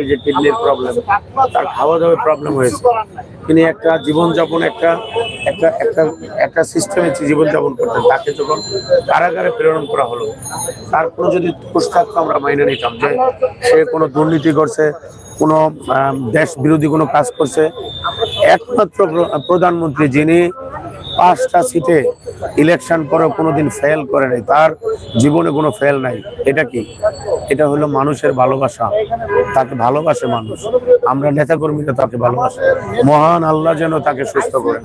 এই যে কিডনির প্রবলেম তার খাওয়া দাওয়ার প্রবলেম হয়েছে। তিনি একটা জীবনযাপন, একটা একটা একটা একটা সিস্টেমে জীবনযাপন করতেন, তাকে যখন কারাগারে প্রেরণ করা হলো তার কোনো যদি দোষ থাকতো, আমরা মাইনে নিতাম যে সে কোনো দুর্নীতি করছে, কোনো দেশ বিরোধী কোনো কাজ করছে। একমাত্র প্রধানমন্ত্রী যিনি পাঁচটা সিটে ইলেকশন পরে কোনোদিন ফেল করে নাই। তার জীবনে কোনো ফেল নাই। এটা কি? এটা হলো মানুষের ভালোবাসা। তাকে ভালোবাসে মানুষ। আমরা নেতাকর্মীরা তাকে ভালোবাসে। মহান আল্লাহ যেন তাকে সুস্থ করেন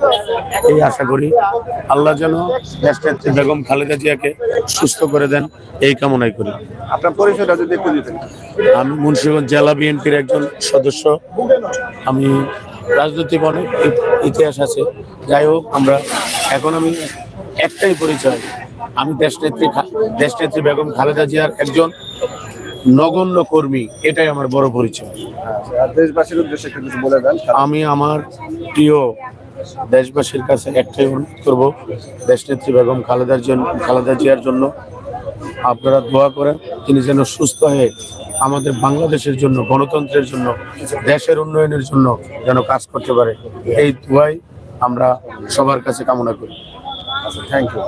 এই আশা করি আল্লাহ যেন দেশনেত্রী বেগম খালেদা জিয়াকে সুস্থ করে দেন। এই কামনাই করি। আপনার পরিচয়টা যদি একটু দিতেন। আমি মুন্সিগঞ্জ জেলা বিএনপির একজন সদস্য। আমি রাজনৈতিক অনেক ইতিহাস আছে। যাই হোক আমরা এখন আমি একটাই পরিচয়। আমি দেশনেত্রী দেশনেত্রী বেগম খালেদা জিয়ার একজন নগণ্য কর্মী এটাই আমার বড় পরিচয়। আর দেশবাসীর উদ্দেশ্যে কিছু বলে দেন আমি আমার প্রিয় দেশবাসীর কাছে একটাই অনুরোধ করব দেশনেত্রী বেগম খালেদার জন্য খালেদা জিয়ার জন্য আপনারা দোয়া করেন তিনি যেন সুস্থ হয়ে আমাদের বাংলাদেশের জন্য, গণতন্ত্রের জন্য, দেশের উন্নয়নের জন্য যেন কাজ করতে পারে। এই দুয়াই আমরা সবার কাছে কামনা করি। থ্যাংক ইউ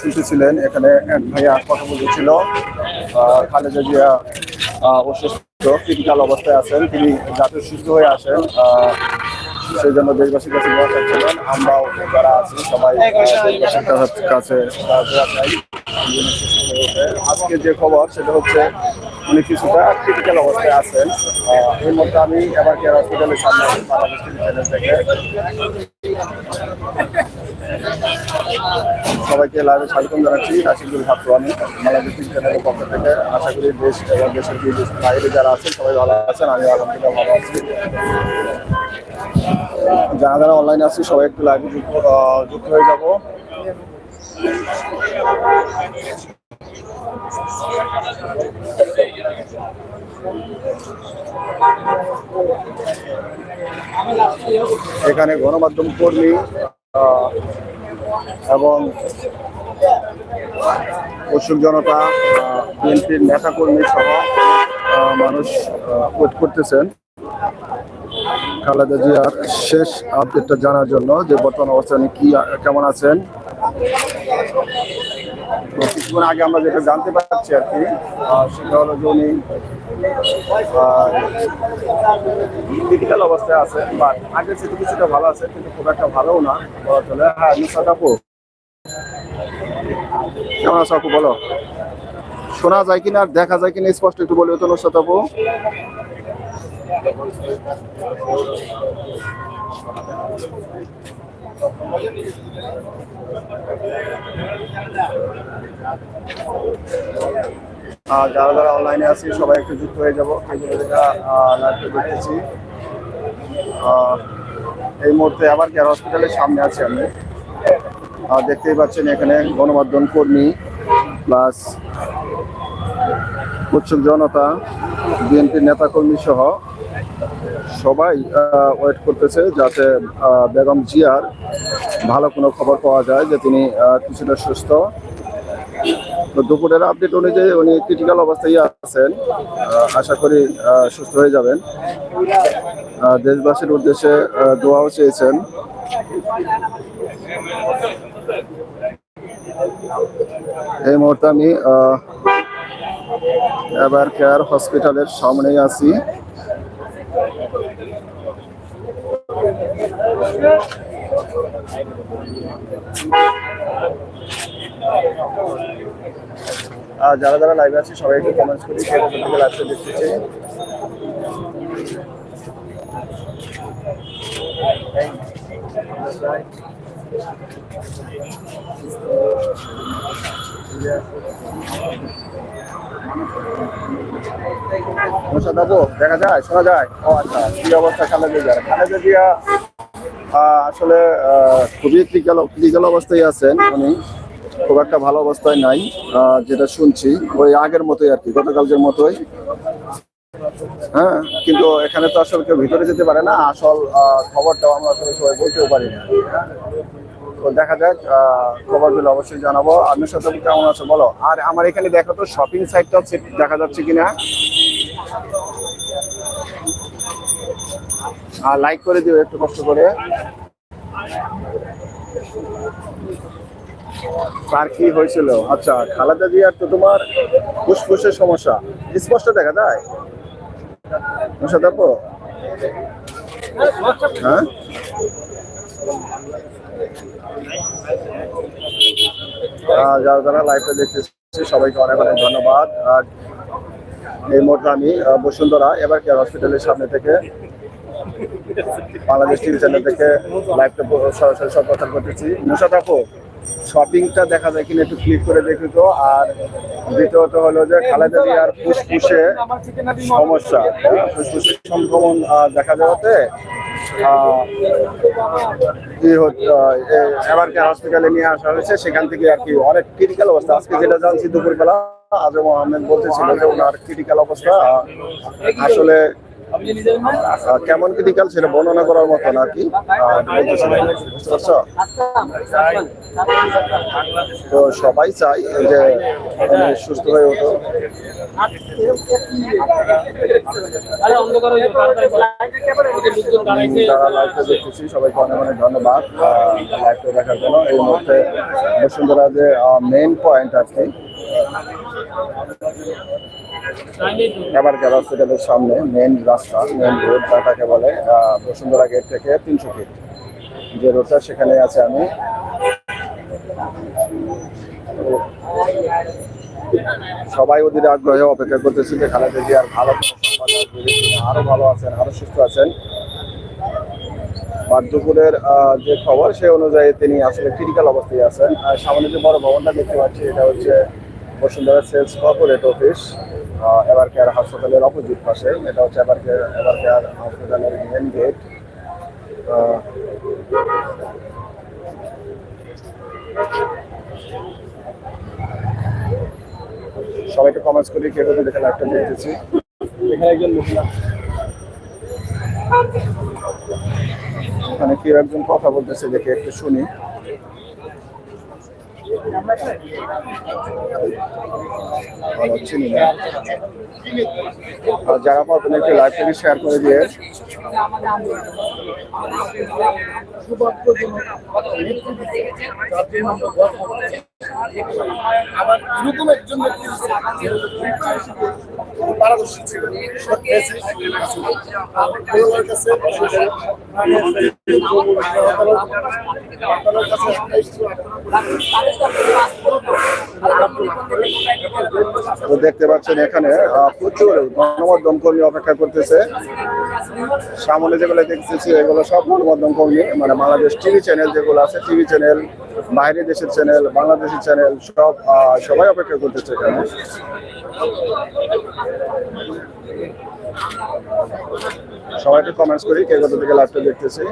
শুনতেছিলেন, এখানে এক ভাইয়া কথা বলেছিল খালেদা জিয়া অসুস্থ ক্রিটিক্যাল অবস্থায় আছেন, তিনি যাতে সুস্থ হয়ে আসেন সেই জন্য দেশবাসীর কাছে দোয়া চাচ্ছিলেন আমরাও যারা আছি, সবাই দেশবাসীর কাছে-। আজকে যে খবর, সেটা হচ্ছে উনি কিছুটা ক্রিটিক্যাল অবস্থায় আছেন। এই মুহূর্তে আমি এবার কেয়ার হসপিটালের সামনে থেকে। সবাইকে লাইভে স্বাগতম জানাচ্ছি, রাশিদুল আমি বাংলাদেশ চ্যানেলের পক্ষ থেকে। আশা করি দেশ এবং দেশের বাইরে যারা আছেন, সবাই ভালো আছেন আমি আলহামদুলিল্লাহ ভালো আছি। যারা যারা অনলাইনে আছি সবাই একটু লাইভে যুক্ত যুক্ত হয়ে যাব। এখানে গণমাধ্যম কর্মী এবং উৎসুক জনতা বিএনপির নেতা কর্মী সহ মানুষ করতেছেন খালেদা জিয়ার শেষ আপডেটটা জানার জন্য যে বর্তমান অবস্থানে কি, কেমন আছেন? কিছুক্ষণ আগে আমরা যেটা জানতে পারছি আর কি সেটা হলো যে উনি ক্রিটিক্যাল অবস্থায় আছে বাট আগের থেকে কিছুটা ভালো আছে, কিন্তু খুব একটা ভালোও না বলা চলে। হ্যাঁ আপু কেমন আছো আপু? বলো। শোনা যায় কিনা আর দেখা যায় কিনা, স্পষ্ট একটু বলবে তো নুসরাত আপু যারা যারা অনলাইনে আছি, সবাই একটু যুক্ত হয়ে যাব। লাইভে দেখতেছি। এই মুহূর্তে আবার কেয়ার হসপিটালের সামনে আছি আমি। দেখতেই পাচ্ছেন এখানে গণমাধ্যম কর্মী প্লাস উৎসুক জনতা, বিএনপির নেতাকর্মী সহ সবাই ওয়েট করতেছে যাতে বেগম জিয়ার ভালো কোনো খবর পাওয়া যায় যে তিনি কিছুটা সুস্থ। তো দুপুরের আপডেট অনুযায়ী উনি ক্রিটিক্যাল অবস্থায় আছেন। আশা করি সুস্থ হয়ে যাবেন। দেশবাসীর উদ্দেশ্যে দোয়াও চেয়েছেন। এই মুহূর্তে আমি এবার কেয়ার হসপিটালের সামনেই আছি। আর যারা যারা লাইভে আছে সবাই একটু কমেন্টস করি কে কোথা থেকে লাইভটা দেখতেছে দেখা যায়, শোনা যায়? ও আচ্ছা কি অবস্থা খালেদা জিয়ার? খালেদা জিয়া আসলে খুবই ক্রিটিক্যাল ক্রিটিক্যাল অবস্থায় আছেন উনি। খুব একটা ভালো অবস্থায় নাই যেটা শুনছি। ওই আগের মতোই আর কি, গতকালকের মতোই। হ্যাঁ কিন্তু এখানে তো আসলে কেউ ভিতরে যেতে পারে না। আসল খবরটাও আমরা আসলে সবাই বলতেও পারি না। তো দেখা যাক খবরগুলো অবশ্যই জানাব। আপনার সাথে কেমন আছে বলো? আর আমার এখানে দেখো তো শপিং সাইটটা দেখা যাচ্ছে কিনা? আর লাইক করে দিও, একটু কষ্ট করে। তার কি হয়েছিল? আচ্ছা খালাদা জিয়ার তো তোমার ফুসফুসের সমস্যা। স্পষ্ট দেখা যায়? দেখো হ্যাঁ? যারা যারা লাইভটা দেখতেছি, সবাইকে অনেক অনেক ধন্যবাদ। আর এই মুহূর্তে আমি বসুন্ধরা, এবার কেয়ার হসপিটালের সামনে থেকে বাংলাদেশ টিভি চ্যানেল থেকে সরাসরি সম্প্রচার করতেছি। মুসা থাকো শপিংটা দেখা যায় কিনা একটু ক্লিক করে দেখি তো। আর দ্বিতীয়ত হলো যে খালেদা জিয়ার ফুসফুসে সমস্যা। হ্যাঁ, ফুসফুসে সংক্রমণ দেখা যাওয়াতে এবার কেয়ার হসপিটালে নিয়ে আসা হয়েছে সেখান থেকে আর কি অনেক ক্রিটিক্যাল অবস্থা। আজকে যেটা জানছি দুপুরবেলা আজম আহমেদ বলতেছিল যে ওনার ক্রিটিক্যাল অবস্থা। আসলে কেমন ক্রিটিক্যাল সেটা বর্ণনা করার মতো না কি আহ, বলতেছিলেন বুঝতে পারছ তো সবাই চাই যে সুস্থ হয়ে ওঠো যারা লাইভটা দেখতেছি সবাইকে অনেক অনেক ধন্যবাদ। লাইভটা দেখার জন্য। এই মুহূর্তে বসুন্ধরা যে মেইন পয়েন্ট আর কি এবার গেল হসপিটালের সামনে মেইন রাস্তা মেইন রোড যেটাকে বলে বসুন্ধরা গেট থেকে তিনশো ফিট যে রোডটা সেখানে আছে আমি। সবাই ওদের আগ্রহে অপেক্ষা করতেছি যে খালেদা জিয়ার ভালো আরও ভালো আছেন আরও সুস্থ আছেন। আর আহ, যে খবর সেই অনুযায়ী তিনি আসলে ক্রিটিক্যাল অবস্থায় আছেন। আর সামনে যে বড় ভবনটা দেখতে পাচ্ছি এটা হচ্ছে বসুন্ধরা সেলস কর্পোরেট অফিস এবার কেয়ার হাসপাতালের অপোজিট পাশে। এটা হচ্ছে এবার কেয়ার এবার কেয়ার হাসপাতালের মেন গেট সবাইকে কমেন্টস করি কে কোথায় দেখে লাইভটা দেখতেছি এখানে একজন মহিলা মানে কেউ একজন কথা বলতেছে দেখে একটু শুনি। আর যারা পাবেন একটু লাইভ থেকে শেয়ার করে দিয়ে। আবার এরকম একজন ব্যক্তি পারদর্শী ছিলেন পরিবারের কাছে আপনার কাছে তো দেখতে পাচ্ছেন এখানে প্রচুর গণমাধ্যম কর্মী অপেক্ষা করতেছে। সামনে যেগুলো দেখতেছি, এগুলো সব গণমাধ্যম কর্মী মানে বাংলাদেশ টিভি চ্যানেল যেগুলো আছে, টিভি চ্যানেল, বাইরের দেশের চ্যানেল, বাংলাদেশের চ্যানেল, সব সবাই অপেক্ষা করতেছে এখানে। সবাইকে কমেন্টস করি, কে কোথা থেকে লাইভটা দেখতেছি।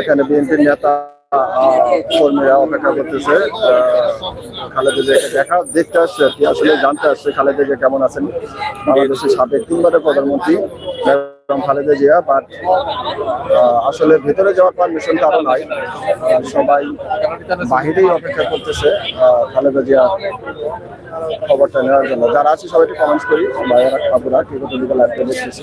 এখানে বিএনপির নেতা কর্মীরা অপেক্ষা করতেছে। খালেদা জিয়াকে দেখা, দেখতে আসছে আসলে জানতে আসছে খালেদা জিয়া কেমন আছেন। বাংলাদেশের সাবেক তিনবারের প্রধানমন্ত্রী ফ্রম খালেদা জিয়া বাট আসলে ভেতরে যাওয়ার পারমিশনটা আরও নাই। সবাই বাহিরেই অপেক্ষা করতেছে খালেদা জিয়া খবরটা নেওয়ার জন্য। যারা আছে সবাইকে কমেন্টস করি, বাইরা খাবুরা কেউ তোমাদের ল্যাপটপ দেখতেছি।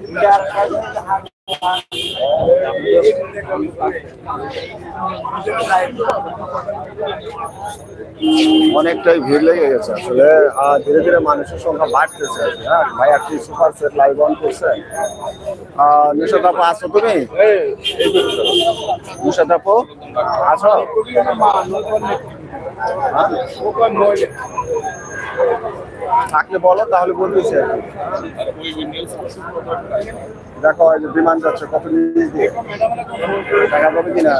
অনেকটাই ভিড় লেগে গেছে আসলে ধীরে ধীরে মানুষের সংখ্যা বাড়তেছে হ্যাঁ? ভাই আপনি সুপার সেট লাইভ অন করছেন নিশাদ আপু, আছো তুমি? নিশাদ আপু, আছো? হ্যাঁ? থাকলে বলো তাহলে বলবি কি। দেখো এই যে বিমান যাচ্ছে কত নিচ দিয়ে? দেখা যাবে কিনা?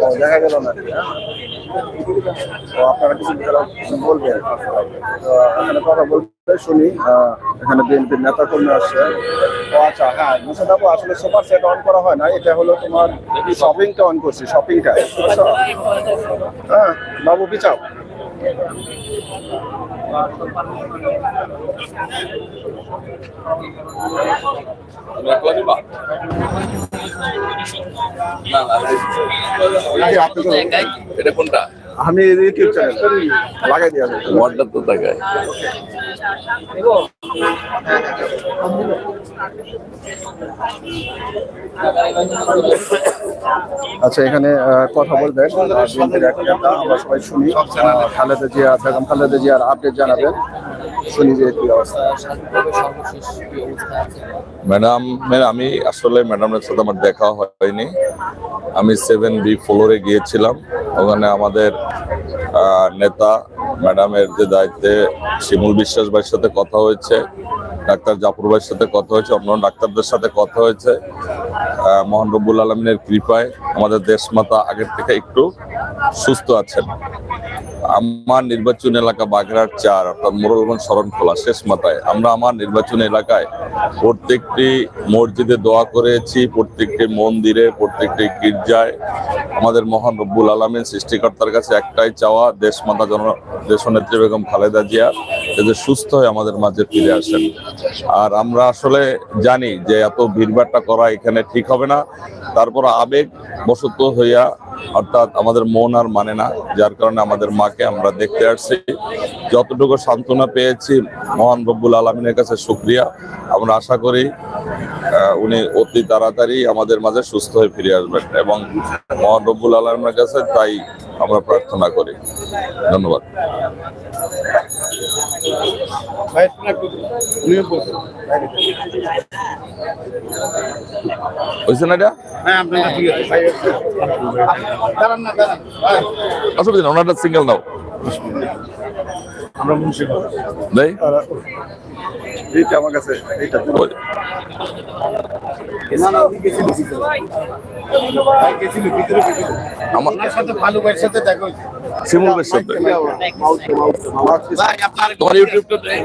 ও, দেখা গেল না? তো আপনারা কিছু বলবেন তো এখানে কথা বলতে শুনি এখানে বিএনপির নেতা কর্মী আসছে। ও আচ্ছা হ্যাঁ মুসাদাবু আসলে সুপার সেট অন করা হয় না এটা হলো তোমার শপিংটা অন করছি শপিংটা হ্যাঁ বাবু পিছাও এটা কোনটা? আমি ইউটিউব চ্যানেল। লাগাই দিয়ে। ওয়ার্ডটা তো দেখায়। আচ্ছা এখানে কথা বলবেন আমরা সবাই শুনি খালেদা জিয়া বেগম খালেদা জিয়ার আপডেট জানাবেন, শুনি যে কি অবস্থা। ম্যাডাম আমি আসলে ম্যাডামের সাথে আমার দেখা হয়নি। আমি সেভেন বি ফ্লোরে গিয়েছিলাম। ওখানে আমাদের নেতা ম্যাডামের যে দায়িত্বে শিমুল বিশ্বাস ভাইয়ের সাথে কথা হয়েছে, ডাক্তার জাফর ভাইয়ের সাথে কথা হয়েছে অন্য ডাক্তারদের সাথে কথা হয়েছে মহান রব্বুল আলমিনের কৃপায় আমাদের দেশমাতা আগের থেকে একটু সুস্থ আছেন। আমার নির্বাচন এলাকা বাগেরহাট চার, অর্থাৎ মোরলগঞ্জ শরণখোলা, শেষ মাথায়। আমরা আমার নির্বাচন এলাকায় প্রত্যেকটি মসজিদে দোয়া করেছি, প্রত্যেকটি মন্দিরে, প্রত্যেকটি গির্জায়। আমাদের মহান রব্বুল আলমিন সৃষ্টিকর্তার কাছে একটাই চাওয়া দেশ মাতা জন দেশনেত্রী বেগম খালেদা জিয়া যাতে সুস্থ হয়ে আমাদের মাঝে ফিরে আসেন। আর আমরা আসলে জানি যে এত ভিড়ভাড়টা করা এখানে ঠিক হবে না। তারপর আবেগ বশত হইয়া অর্থাৎ আমাদের মন আর মানে না, যার কারণে আমাদের মাকে আমরা দেখতে আসছি। যতটুকু সান্ত্বনা পেয়েছি, মহান রব্বুল আলমিনের কাছে শুক্রিয়া। আমরা আশা করি উনি অতি তাড়াতাড়ি আমাদের মাঝে সুস্থ হয়ে ফিরে আসবেন। এবং মহান রব্বুল আলমের কাছে তাই আমরা প্রার্থনা করি ধন্যবাদ অসুবিধা ওনারটা সিঙ্গেল নাও এইটা আমার কাছে এইটা। ওই, আমার ভাই আপনার তোমার ইউটিউবটা দেই।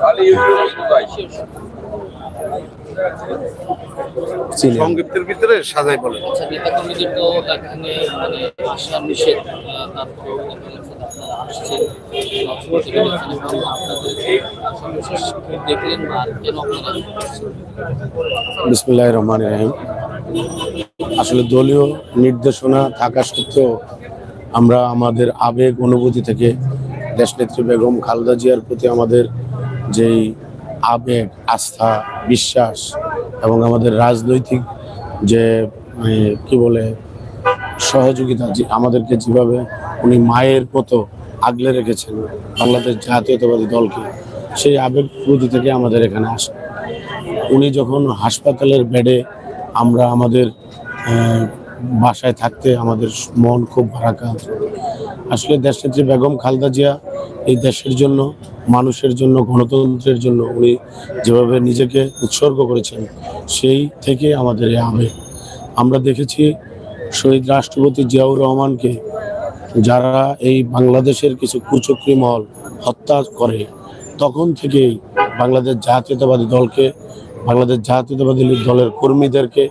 তাহলে ইউটিউবে ভাই। সংক্ষিপ্তের ভিতরে সাজাই বলে আচ্ছা মানে? বিসমুল্লাহ রহমান রাহিম। আসলে দলীয় নির্দেশনা থাকা সত্ত্বেও আমরা আমাদের আবেগ অনুভূতি থেকে দেশনেত্রী বেগম খালেদা জিয়ার প্রতি আমাদের যেই আবেগ আস্থা বিশ্বাস এবং আমাদের রাজনৈতিক যে মানে, কি বলে সহযোগিতা আমাদেরকে যেভাবে উনি মায়ের মতো আগলে রেখেছেন বাংলাদেশ জাতীয়তাবাদী দলকে সেই আবেগ প্রতি থেকে আমাদের এখানে আসে। উনি যখন হাসপাতালের বেডে আমরা আমাদের বাসায় থাকতে আমাদের মন খুব ভারাক্রান্ত। আসলে দেশের যে বেগম খালদা জিয়া, এই দেশের জন্য, মানুষের জন্য, গণতন্ত্রের জন্য উনি যেভাবে নিজেকে উৎসর্গ করেছেন, সেই থেকে আমাদের এই আবেগ। আমরা দেখেছি শহীদ রাষ্ট্রপতি জিয়াউর রহমানকে যারা এই বাংলাদেশের কিছু কুচক্রী মহল হত্যা করে, তখন থেকেই বাংলাদেশ জাতীয়তাবাদী দলকে বাংলাদেশ জাতীয়তাবাদী দলের কর্মীদেরকে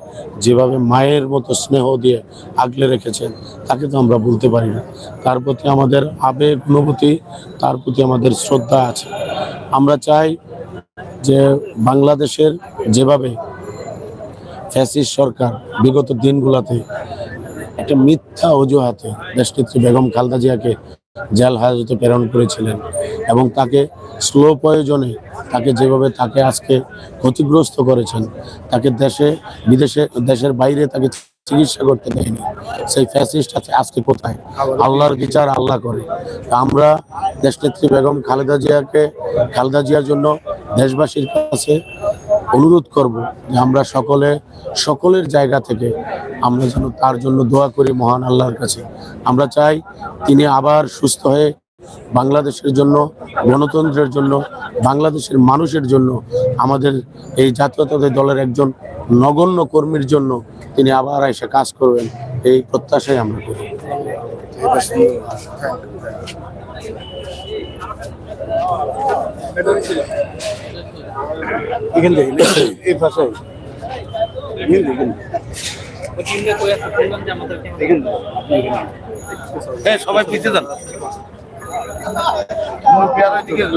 যেভাবে মায়ের মতো স্নেহ দিয়ে আগলে রেখেছেন, তাকে তো আমরা বলতে পারি না। তার প্রতি আমাদের আবেগ, অনুভূতি, তার প্রতি আমাদের শ্রদ্ধা আছে। আমরা চাই যে বাংলাদেশের যেভাবে ফ্যাসিস সরকার বিগত দিনগুলোতে একটা মিথ্যা অজুহাতে দেশনেত্রী বেগম খালেদা জিয়াকে জেল হাজতে প্রেরণ করেছিলেন এবং তাকে স্লো প্রয়োজনে তাকে যেভাবে তাকে আজকে ক্ষতিগ্রস্ত করেছেন, তাকে দেশে, বিদেশে, দেশের বাইরে তাকে চিকিৎসা করতে দেয়নি। সেই ফ্যাসিস্ট আছে আজকে কোথায়? আল্লাহর বিচার আল্লাহ করে। আমরা দেশনেত্রী বেগম খালেদা জিয়াকে, খালেদা জিয়ার জন্য দেশবাসীর কাছে অনুরোধ করব যে আমরা সকলে, সকলের জায়গা থেকে আমরা যেন তার জন্য দোয়া করি মহান আল্লাহর কাছে। আমরা চাই তিনি আবার সুস্থ হয়ে বাংলাদেশের জন্য গণতন্ত্রের জন্য বাংলাদেশের মানুষের জন্য আমাদের এই জাতীয়তাবাদী দলের একজন নগণ্য কর্মীর জন্য তিনি আবার এসে কাজ করবেন। এই প্রত্যাশাই আমরা করি। এখান থেকে এই পাশে হ্যাঁ সবাই পিছিয়ে যান।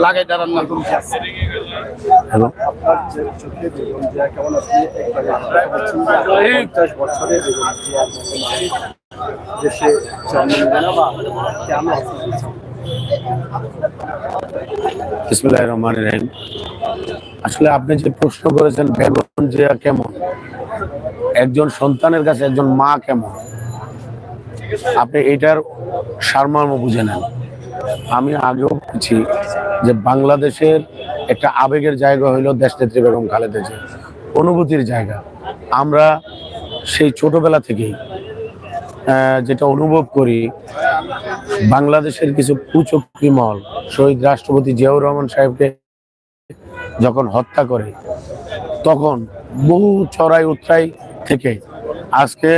লাগাই দাঁড়ান না। দেশে রহমান রহিম। আসলে আপনি যে প্রশ্ন করেছেন বেগম জিয়া কেমন? একজন সন্তানের কাছে একজন মা কেমন? আপনি এটার সারমর্ম বুঝে নেন। আমি আগেও বলছি যে বাংলাদেশের একটা আবেগের জায়গা হইল দেশনেত্রী বেগম খালেদা জিয়া। অনুভূতির জায়গা। আমরা সেই ছোটবেলা থেকেই যেটা অনুভব করি, বাংলাদেশের কিছু কুচক্রী মহল, শহীদ রাষ্ট্রপতি জিয়াউর রহমান সাহেবকে যখন হত্যা করে, তখন বহু চড়াই উত্তরাই থেকে আজকে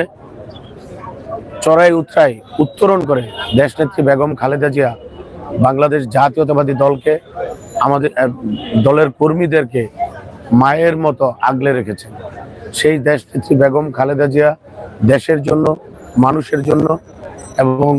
চড়াই উত্তরাই উত্তরণ করে দেশনেত্রী বেগম খালেদা জিয়া বাংলাদেশ জাতীয়তাবাদী দলকে, আমাদের দলের কর্মীদেরকে মায়ের মতো আগলে রেখেছেন সেই দেশ বেগম খালেদা জিয়া দেশের জন্য, মানুষের জন্য এবং